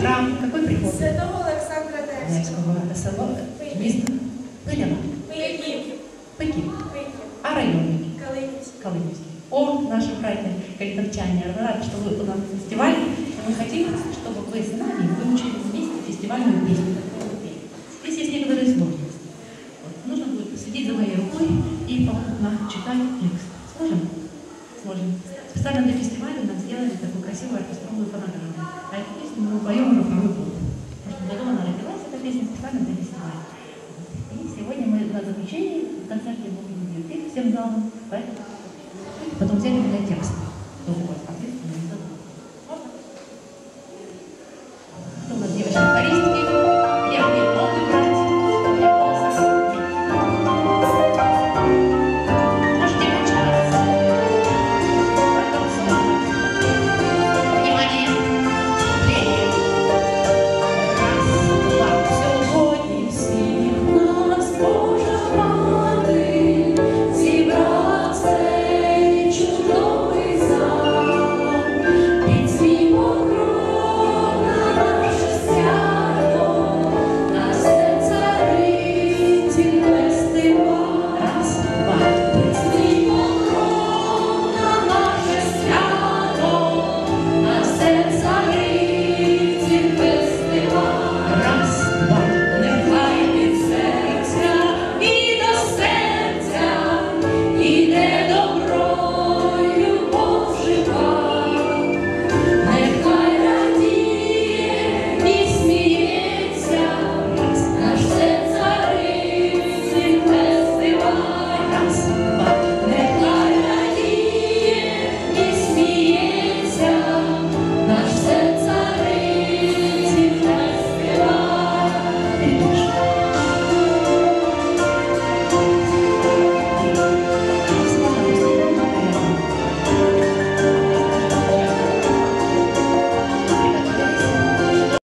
храм, какой приход? Святого Олександра Невського. Невського село, місто Пиляна, Пилів. Пекін, Пилів. а район який? Калинівський. Калининский. О, наши братья калитовчане, рады, что вы у нас на фестивале. И мы хотим, чтобы вы с нами выучили вместе фестивальную песню. которую вы пели. Здесь есть некоторые сложности. Вот, нужно будет посидеть за моей рукой и попутно читать текст. Сможем? Сможем. Специально для фестиваля нам сделали такую красивую оркестровую фонограмму. А эту песню мы поем уже второй год. В прошлом она родилась, эта песня специально для фестиваля. И сегодня мы на заключении в концерте будем ее петь всем залом. Поэтому потом взять